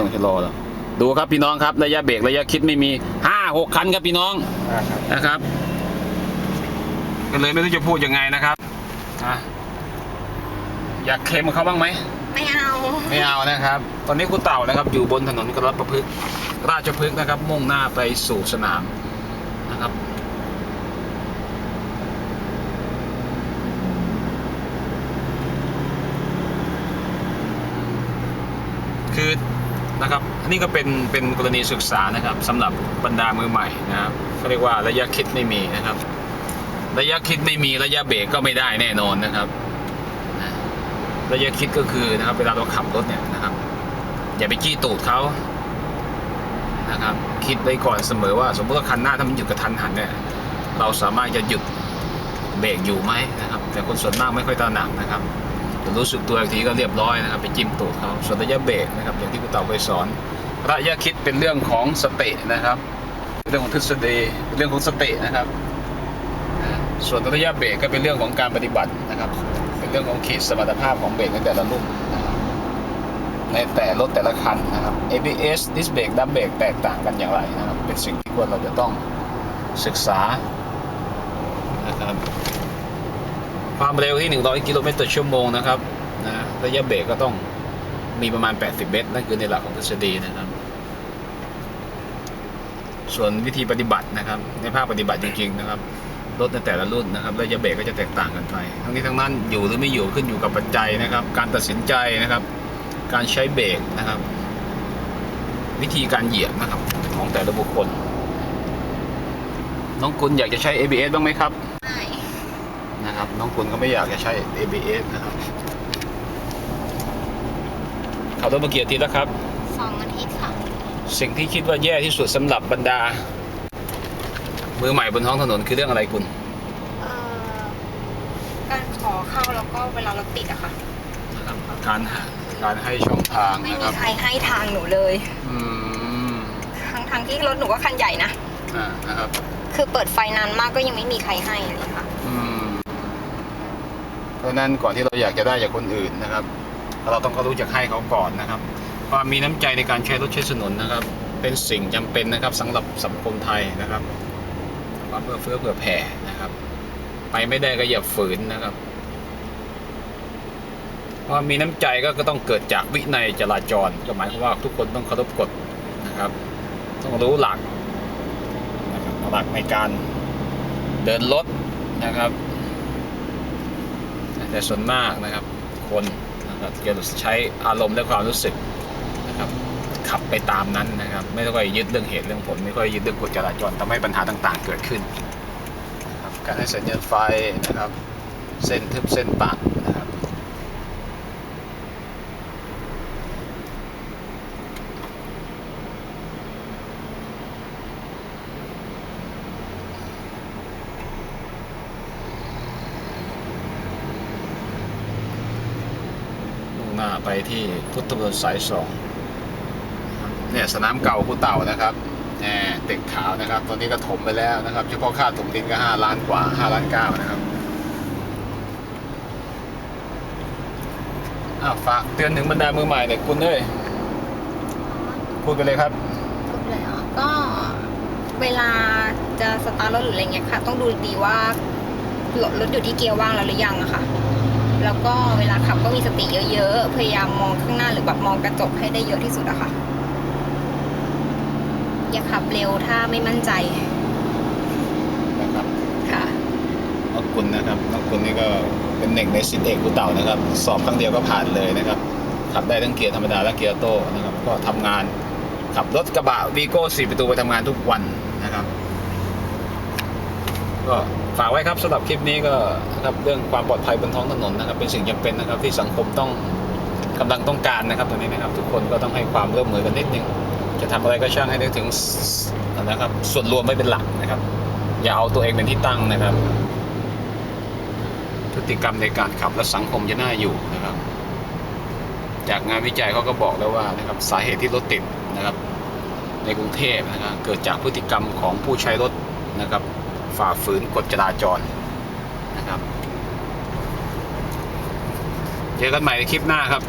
ต้องชะลอแล้วดูครับพี่น้องครับระยะเบรกระยะคิดไม่มีห้าหกคันครับพี่น้องอ่าครับนะครับก็เลยไม่รู้จะพูดยังไงนะครับอะอยากเคลมกับเขาบ้างไหมไม่เอา ไม่เอานะครับ ตอนนี้คุณเต่านะครับ อยู่บนถนนกรัฐประพฤกษ์ราชพฤกษ์นะครับ มุ่งหน้าไปสู่สนามนะครับคือ นะครับอันนี้ก็เป็นเป็นกรณีศึกษานะครับสำหรับบรรดามือใหม่นะครับเขาเรียกว่าระยะคิดไม่มีนะครับ ระยะคิดไม่มีระยะเบรกก็ไม่ได้แน่นอนนะครับ ระยะคิดก็คือนะครับ เวลาเราขับรถเนี่ยนะครับ อย่าไปจี้ตูดเขานะครับ คิดไว้ก่อนเสมอว่า สมมติว่าคันหน้าถ้ามันหยุดกระทันหันเนี่ยเราสามารถจะหยุดเบรกอยู่ไหมนะครับ แต่คนส่วนมากไม่ค่อยตระหนักนะครับ รู้สึกตัวอีกทีก็เรียบร้อยนะครับไปจิ้มตูดเขาส่วนระยะเบรกนะครับอย่างที่คุณเต่าเคยสอน ระยะคิดเป็นเรื่องของสตินะครับ เรื่องของทฤษฎีเรื่องของสตินะครับ ส่วนระยะเบรกก็เป็นเรื่องของการปฏิบัตินะครับ เป็นเรื่องของขีดสมรรถภาพของเบรกในแต่ละรุ่นในแต่รถแต่ละคันนะครับ ABS Disc Brake ดัมเบรกแตกต่างกันอย่างไรนะครับ เป็นสิ่งที่ควรเราจะต้องศึกษานะครับ ความเร็วที่ 100 กิโลเมตรต่อชั่วโมงนะครับนะระยะเบรกก็ต้องมีประมาณ 80 เมตร นั่นคือในหลักของทฤษฎีนะครับ ส่วนวิธีปฏิบัตินะครับ ในภาคปฏิบัติจริง ๆ นะครับ รถในแต่ละรุ่นนะครับระยะเบรกก็จะแตกต่างกันไป ทั้งนี้ทั้งนั้นอยู่หรือไม่อยู่ขึ้นอยู่กับปัจจัยนะครับ การตัดสินใจนะครับ การใช้เบรกนะครับ วิธีการเหยียบนะครับของแต่ละบุคคล น้องกุลอยากจะใช้ ABS บ้างไหมครับ นะครับ น้องกุลก็ไม่อยากจะใช้ ABS นะครับขับรถมาเกียรติแล้วครับ สองอาทิตย์ค่ะสิ่งที่คิดว่าแย่ที่สุดสำหรับบรรดา มือใหม่บนท้องถนนคือเรื่องอะไรคุณ เอ่อการขอเข้าแล้วก็เวลารถติดอะค่ะนะครับการหาการให้ช่องทางไม่นะคมีรับ ใครให้ทางหนูเลยอืมทั้งทางๆที่รถหนูก็คันใหญ่นะ อ่านะครับ คือเปิดไฟนานมากก็ยังไม่มีใครให้เลยค่ะ อืม เพราะนั้นก่อนที่เราอยากจะได้จากคนอื่นนะครับ เราต้องเขารู้จักให้เขาก่อนนะครับความมีน้ำใจในการใช้รถใช้ถนนนะครับ เป็นสิ่งจำเป็นนะครับสำหรับสังคมไทยนะครับความเพื่อเฟื้อเผื่อแผ่นะครับ ไปไม่ได้ก็อย่าฝืนนะครับความมีน้ำใจก็ก็ต้องเกิดจากวินัยจราจรก็หมายความว่าทุกคนต้องเคารพกฎนะครับ ต้องรู้หลักนะครับหลักในการเดินรถนะครับ แต่ส่วนมากนะครับ คนนะครับจะใช้อารมณ์และความรู้สึกนะครับขับไปตามนั้นนะครับ ไม่ค่อยยึดเรื่องเหตุเรื่องผล ไม่ค่อยยึดเรื่องกฎจราจรทำให้ปัญหาต่างๆ เกิดขึ้นนะครับการให้สัญญาณไฟนะครับ เส้นทึบเส้นปักนะ หน้าไปที่พุทธมณฑลสายสองเนี่ยสนามเก่าคูเต่านะครับแหมตึกขาวนะครับ ตอนนี้ก็ถมไปแล้วนะครับ เฉพาะค่าถมดินก็ห้าล้านกว่าห้าล้านเก้านะครับอ้าวฝากเตือนถึงบรรดามือใหม่หน่อยคุณเอ้ยพูดไปเลยครับทุกเลยอะก็เวลาจะสตาร์ทรถหรืออะไรเงี้ยค่ะ ต้องดูดีว่ารถรถอยู่ที่เกียร์ว่างแล้วหรือยังอะค่ะ แล้วก็เวลาขับก็มีสติเยอะๆ พยายามมองข้างหน้าหรือแบบมองกระจกให้ได้เยอะที่สุดอะค่ะ อย่าขับเร็วถ้าไม่มั่นใจนะครับค่ะน้องคุณนะครับน้องคุณนี่ก็เป็นหนึ่งในสิทธิเอกคูเต่านะครับ สอบครั้งเดียวก็ผ่านเลยนะครับ ขับได้ทั้งเกียร์ธรรมดาและเกียร์ออโต้นะครับ ก็ทำงานขับรถกระบะวีโก้สี่ประตูไปทำงานทุกวันนะครับ ก็ ฝากไว้ครับสำหรับคลิปนี้ก็นะครับเรื่องความปลอดภัยบนท้องถนนนะครับ เป็นสิ่งจำเป็นนะครับที่สังคมต้องกำลังต้องการนะครับตรงนี้นะครับ ทุกคนก็ต้องให้ความร่วมมือกันนิดนึงจะทำอะไรก็ช่างให้นึกถึงนะครับส่วนรวมไม่เป็นหลักนะครับ อย่าเอาตัวเองเป็นที่ตั้งนะครับ พฤติกรรมในการขับและสังคมจะน่าอยู่นะครับ จากงานวิจัยเขาก็บอกแล้วว่านะครับสาเหตุที่รถติดนะครับ ในกรุงเทพนะครับเกิดจากพฤติกรรมของผู้ใช้รถนะครับ ฝ่าฝืนกฎจราจรนะครับ เจอกันใหม่ในคลิปหน้าครับ